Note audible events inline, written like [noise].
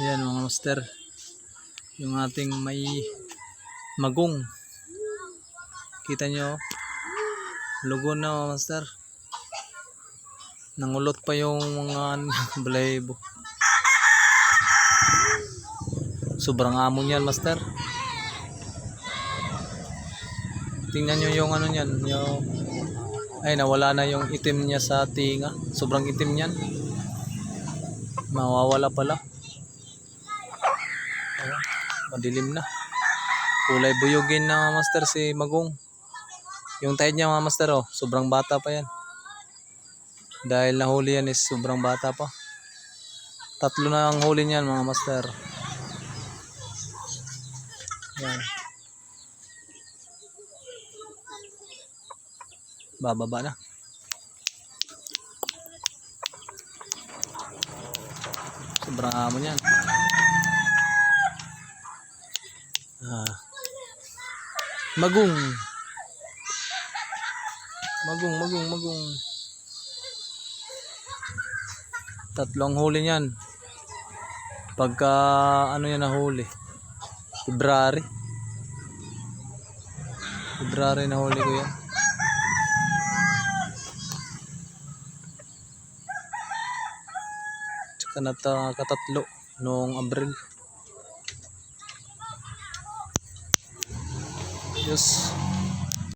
Ayan mga master. Yung ating may magong. Kita nyo. Lugo na mga master. Nangulot pa yung mga [laughs] balahibo. Sobrang amo niyan master. Tingnan nyo yung ano niyan. Yung... Ay nawala na yung itim niya sa tinga. Sobrang itim niyan. Mawawala pala. Ayan, madilim na. Kulay buyugin na master si Magong. Yung tahid niya mga master oh, sobrang bata pa yan. Dahil nahuli yan is sobrang bata pa. Tatlo na ang huli niyan mga master. Yan. Bababa na. Sobrang amo niyan. Ah. Magong. Magong, magong, magong. Tatlong huli niyan. Pagka ano yan nahuli? February. February nahuli ko yan. Tsaka nata katatlo noong Abril. Yes.